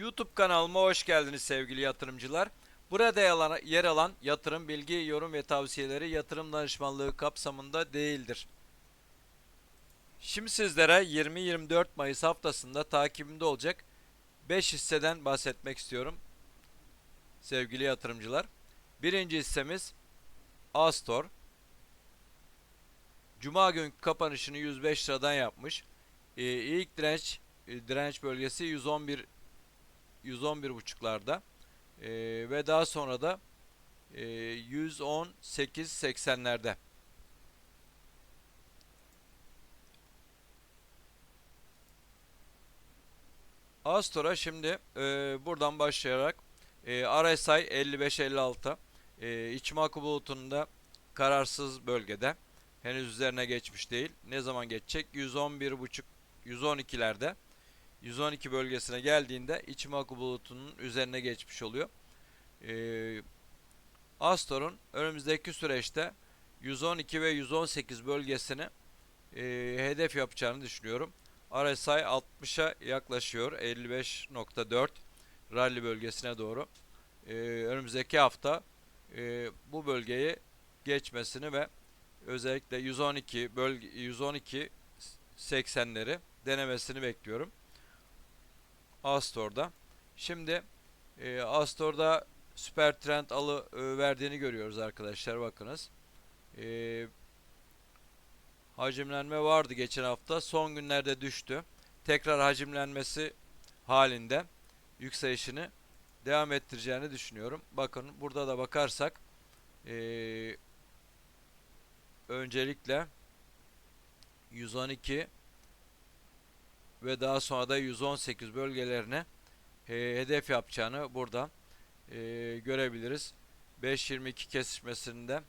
YouTube kanalıma hoş geldiniz sevgili yatırımcılar. Burada yer alan yatırım bilgi, yorum ve tavsiyeleri yatırım danışmanlığı kapsamında değildir. Şimdi sizlere 20-24 Mayıs haftasında takibimde olacak 5 hisseden bahsetmek istiyorum. Sevgili yatırımcılar. Birinci hissemiz Astor. Cuma günkü kapanışını 105 liradan yapmış. Ee, ilk direnç e, direnç bölgesi 111 111 buçuklarda Ee, ve daha sonra da e, 118 80'lerde. Astor'a şimdi e, buradan başlayarak e, RSI 55-56 e, İçimaku bulutunda kararsız bölgede henüz üzerine geçmiş değil. Ne zaman geçecek? 111.5 112'lerde 112 bölgesine geldiğinde İçimaku bulutunun üzerine geçmiş oluyor. Ee, Astor'un önümüzdeki süreçte 112 ve 118 bölgesini e, hedef yapacağını düşünüyorum. RSI 60'a yaklaşıyor. 55.4 rally bölgesine doğru. Ee, önümüzdeki hafta e, bu bölgeyi geçmesini ve özellikle 112 bölge 112 80'leri denemesini bekliyorum. Astor'da. Şimdi e, Astor'da süper trend alı e, verdiğini görüyoruz arkadaşlar bakınız. E, hacimlenme vardı geçen hafta. Son günlerde düştü. Tekrar hacimlenmesi halinde yükselişini devam ettireceğini düşünüyorum. Bakın burada da bakarsak e, öncelikle 112 ve daha sonra da 118 bölgelerine e, hedef yapacağını buradan e, görebiliriz. 5.22 kesişmesinde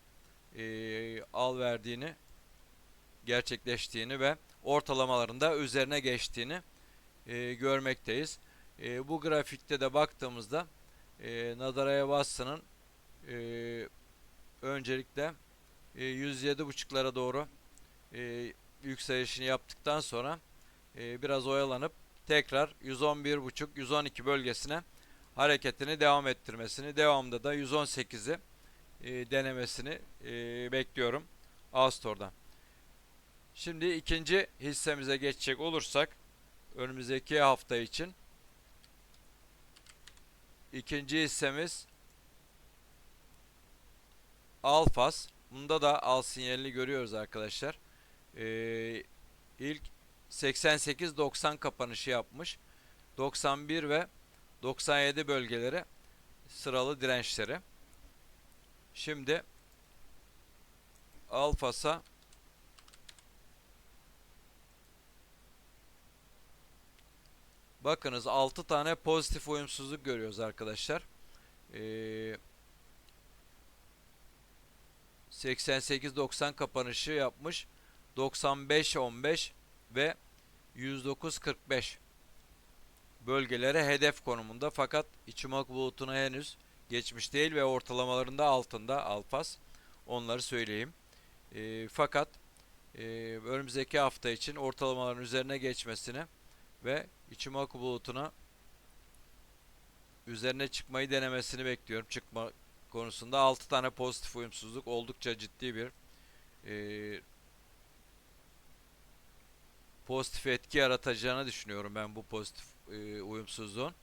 e, al verdiğini gerçekleştiğini ve ortalamalarında üzerine geçtiğini e, görmekteyiz. E, bu grafikte de baktığımızda e, Nadaraya Watson'ın e, öncelikle e, 107.5'lara doğru e, yükselişini yaptıktan sonra e, biraz oyalanıp tekrar 111.5-112 bölgesine hareketini devam ettirmesini, devamında da 118'i e, denemesini e, bekliyorum Astor'dan. Şimdi ikinci hissemize geçecek olursak önümüzdeki hafta için ikinci hissemiz Alfas. Bunda da al sinyalini görüyoruz arkadaşlar. Ee, ilk 88-90 kapanışı yapmış. 91 ve 97 bölgeleri sıralı dirençleri. Şimdi Alfas'a Bakınız 6 tane pozitif uyumsuzluk görüyoruz arkadaşlar. Ee, 88-90 kapanışı yapmış. 95-15 ve 109.45 bölgelere hedef konumunda fakat içimak bulutuna henüz geçmiş değil ve ortalamalarında altında Alfas onları söyleyeyim. E, fakat e, önümüzdeki hafta için ortalamaların üzerine geçmesini ve içimak bulutuna üzerine çıkmayı denemesini bekliyorum. Çıkma konusunda 6 tane pozitif uyumsuzluk oldukça ciddi bir e, pozitif etki yaratacağını düşünüyorum ben bu pozitif e, uyumsuzluğun.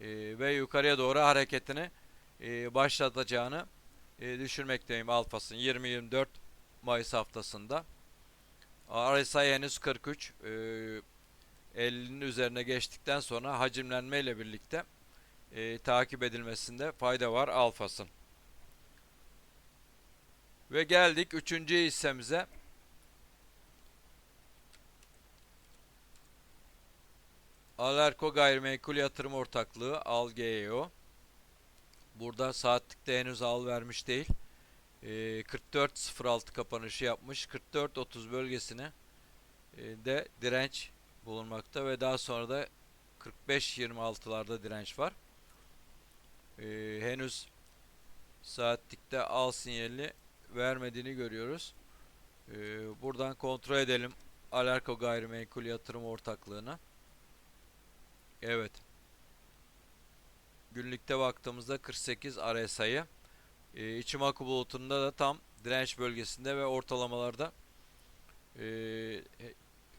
E, ve yukarıya doğru hareketini e, başlatacağını e, düşünmekteyim Alfas'ın 20-24 Mayıs haftasında. RSI henüz 43. E, 50'nin üzerine geçtikten sonra hacimlenme ile birlikte e, takip edilmesinde fayda var Alfas'ın. Ve geldik üçüncü hissemize. Alerko Gayrimenkul Yatırım Ortaklığı ALGEO. Burada saatlikte henüz al vermiş değil. E, 44.06 kapanışı yapmış. 44.30 bölgesine e, de direnç bulunmakta ve daha sonra da 45.26'larda direnç var. E, henüz saatlikte al sinyali vermediğini görüyoruz. E, buradan kontrol edelim Alerko Gayrimenkul Yatırım Ortaklığı'nı. Evet. günlükte baktığımızda 48 RSI'yi. E, Ichimoku bulutunda da tam direnç bölgesinde ve ortalamalarda e, e,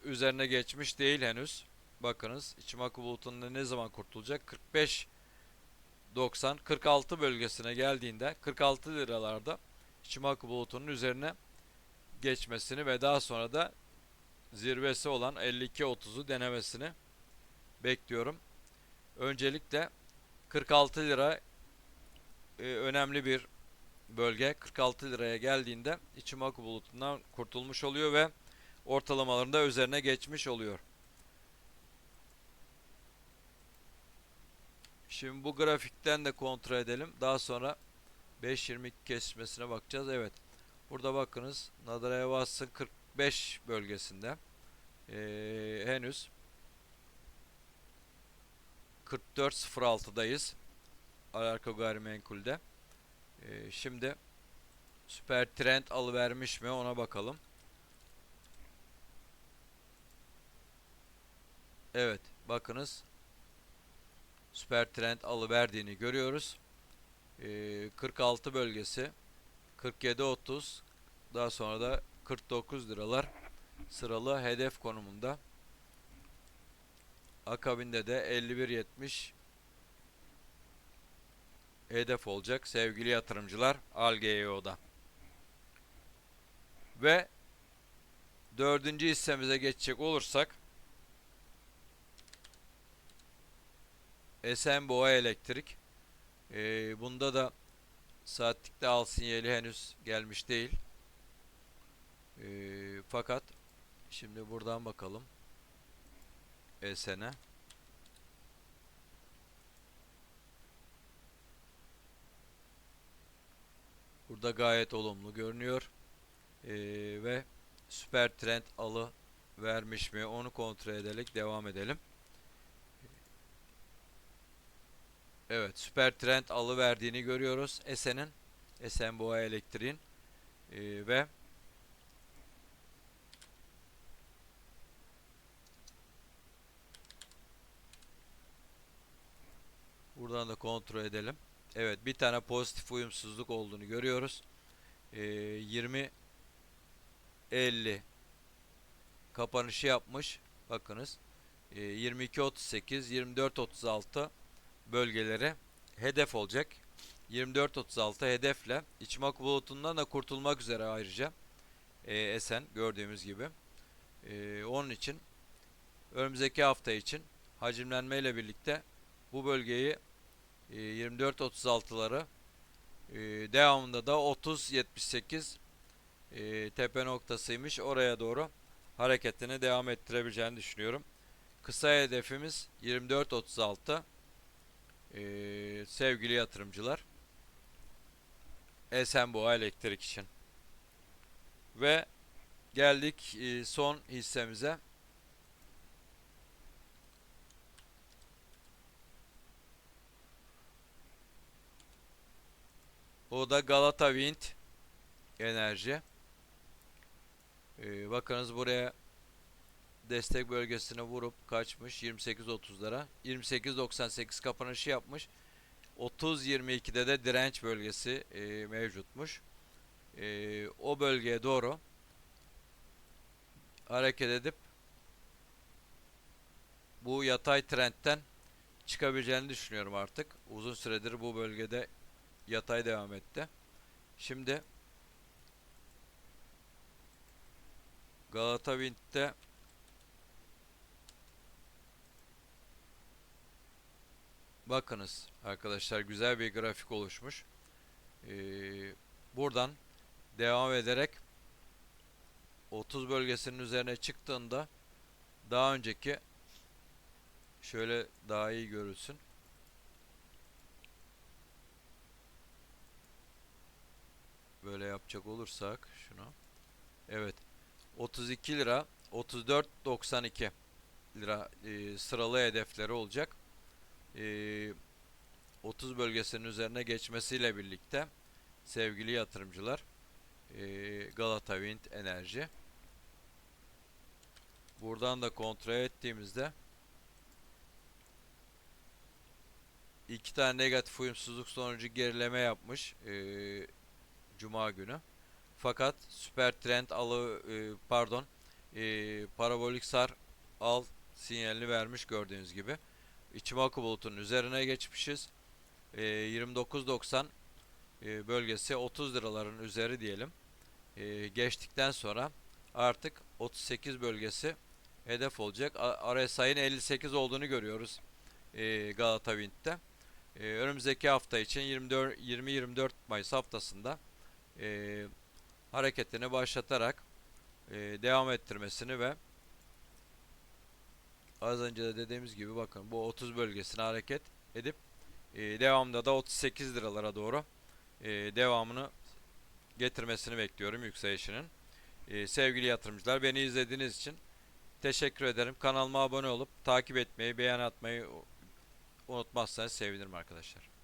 üzerine geçmiş değil henüz. Bakınız Ichimoku bulutunda ne zaman kurtulacak? 45 90 46 bölgesine geldiğinde 46 liralarda Ichimoku bulutunun üzerine geçmesini ve daha sonra da zirvesi olan 52.30'u denemesini bekliyorum. Öncelikle 46 lira e, önemli bir bölge. 46 liraya geldiğinde Ichimoku bulutundan kurtulmuş oluyor ve ortalamalarında üzerine geçmiş oluyor. Şimdi bu grafikten de kontrol edelim. Daha sonra 5.22 kesmesine bakacağız. Evet. Burada bakınız Nadara Watson 45 bölgesinde. Ee, henüz 44.06'dayız. Alarko gayrimenkulde. Ee, şimdi süper trend alıvermiş mi ona bakalım. Evet bakınız süper trend alıverdiğini görüyoruz. Ee, 46 bölgesi 47.30 daha sonra da 49 liralar sıralı hedef konumunda. Akabinde de 51.70 hedef olacak sevgili yatırımcılar Algeo'da. Ve dördüncü hissemize geçecek olursak Esenboğa Elektrik. Ee, bunda da saatlikte al sinyali henüz gelmiş değil. Ee, fakat şimdi buradan bakalım. Esen'e. Burada gayet olumlu görünüyor. Ee, ve süper trend alı vermiş mi onu kontrol ederek devam edelim. Evet süper trend alı verdiğini görüyoruz. Esen'in Esen Boğa Elektriğin ee, ve Buradan da kontrol edelim. Evet bir tane pozitif uyumsuzluk olduğunu görüyoruz. Ee, 20 50 kapanışı yapmış. Bakınız. Ee, 22 38 24 36 bölgeleri hedef olacak. 24-36 hedefle İçmak bulutundan da kurtulmak üzere ayrıca e, Esen gördüğümüz gibi. E, onun için önümüzdeki hafta için hacimlenme ile birlikte bu bölgeyi e, 24-36'ları e, devamında da 30-78 e, tepe noktasıymış. Oraya doğru hareketini devam ettirebileceğini düşünüyorum. Kısa hedefimiz 24-36 ee, sevgili yatırımcılar Esenboğa Elektrik için ve geldik son hissemize o da Galata Wind Enerji ee, bakınız buraya destek bölgesine vurup kaçmış 28.30'lara. 28.98 kapanışı yapmış. 30.22'de de direnç bölgesi e, mevcutmuş. E, o bölgeye doğru hareket edip bu yatay trendten çıkabileceğini düşünüyorum artık. Uzun süredir bu bölgede yatay devam etti. Şimdi Galata Wind'de Bakınız arkadaşlar güzel bir grafik oluşmuş. Ee, buradan devam ederek 30 bölgesinin üzerine çıktığında daha önceki şöyle daha iyi görülsün. Böyle yapacak olursak şunu. Evet. 32 lira 34.92 lira e, sıralı hedefleri olacak e, 30 bölgesinin üzerine geçmesiyle birlikte sevgili yatırımcılar e, Galata Wind Enerji buradan da kontrol ettiğimizde iki tane negatif uyumsuzluk sonucu gerileme yapmış e, Cuma günü. Fakat süper trend alı e, pardon e, parabolik sar al sinyalini vermiş gördüğünüz gibi. Ichimoku bulutunun üzerine geçmişiz. E, 29.90 e, bölgesi 30 liraların üzeri diyelim. E, geçtikten sonra artık 38 bölgesi hedef olacak. RSI'nin 58 olduğunu görüyoruz e, Galata Wind'de. E, önümüzdeki hafta için 24 20-24 Mayıs haftasında e, hareketini başlatarak e, devam ettirmesini ve az önce de dediğimiz gibi bakın bu 30 bölgesine hareket edip e, devamında da 38 liralara doğru e, devamını getirmesini bekliyorum yükselişinin. E, sevgili yatırımcılar beni izlediğiniz için teşekkür ederim. Kanalıma abone olup takip etmeyi, beğen atmayı unutmazsanız sevinirim arkadaşlar.